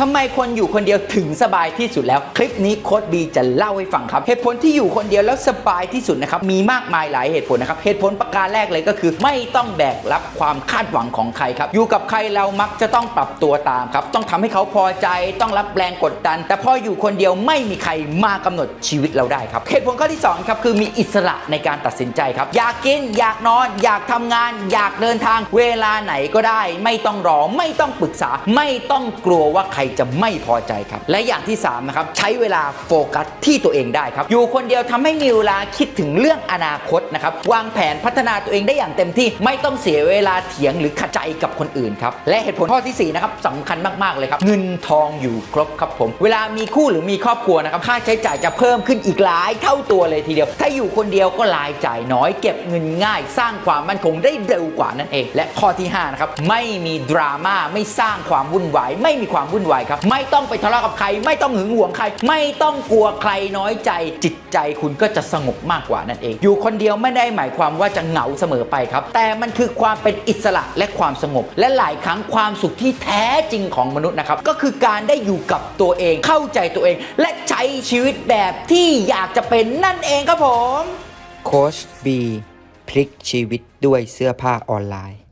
ทำไมคนอยู่คนเดียวถึงสบายที่สุดแล้ว คลิปนี้โค้ดบีจะเล่าให้ฟังครับ เหตุผลที่อยู่คนเดียวแล้วสบายที่สุดนะครับมีมากมายหลายเหตุผลนะครับเหตุผลประการแรกเลยก็คือ ไม่ต้องแบกรับความคาดหวังของใครครับอยู่กับใครเรามักจะต้องปรับตัวตามครับต้องทำให้เขาพอใจต้องรับแรงกดดัน แต่พออยู่คนเดียวไม่มีใครมากำหนดชีวิตเราได้ครับเหตุผลข้อที่สองครับคือมีอิสระในการตัดสินใจครับอยากกินอยากนอน อยากทำงาน อยากเดินทาง เวลาไหนก็ได้ ไม่ต้องรอไม่ต้องปรึกษา ไม่ต้องกลัวว่าใครจะไม่พอใจครับ และอย่างที่สามนะครับใช้เวลาโฟกัสที่ตัวเองได้ครับ อยู่คนเดียวทำให้มีเวลาคิดถึงเรื่องอนาคตนะครับวางแผนพัฒนาตัวเองได้อย่างเต็มที่ ไม่ต้องเสียเวลาเถียงหรือขัดใจกับคนอื่นครับและเหตุผลข้อที่สี่นะครับสำคัญมากๆเลยครับเงินทองอยู่ครบครับผม เวลามีคู่หรือมีครอบครัวนะครับค่าใช้จ่ายจะเพิ่มขึ้นอีกหลายเท่าตัวเลยทีเดียว ถ้าอยู่คนเดียวก็รายจ่ายน้อย เก็บเงินง่าย สร้างความมั่นคงได้เร็วกว่านั่นเอง และข้อที่ห้านะครับไม่มีดราม่าไม่สร้างความวุ่นวายไม่มีความวุ่นวายวายครับ ไม่ต้องไปทะเลาะกับใคร ไม่ต้องหึงหวงใคร ไม่ต้องกลัวใครน้อยใจ จิตใจคุณก็จะสงบมากกว่านั่นเอง อยู่คนเดียวไม่ได้หมายความว่าจะเหงาเสมอไปครับ แต่มันคือความเป็นอิสระและความสงบ และหลายครั้งความสุขที่แท้จริงของมนุษย์นะครับ ก็คือการได้อยู่กับตัวเอง เข้าใจตัวเอง และใช้ชีวิตแบบที่อยากจะเป็นนั่นเองครับผม โค้ชบีพลิกชีวิตด้วยเสื้อผ้าออนไลน์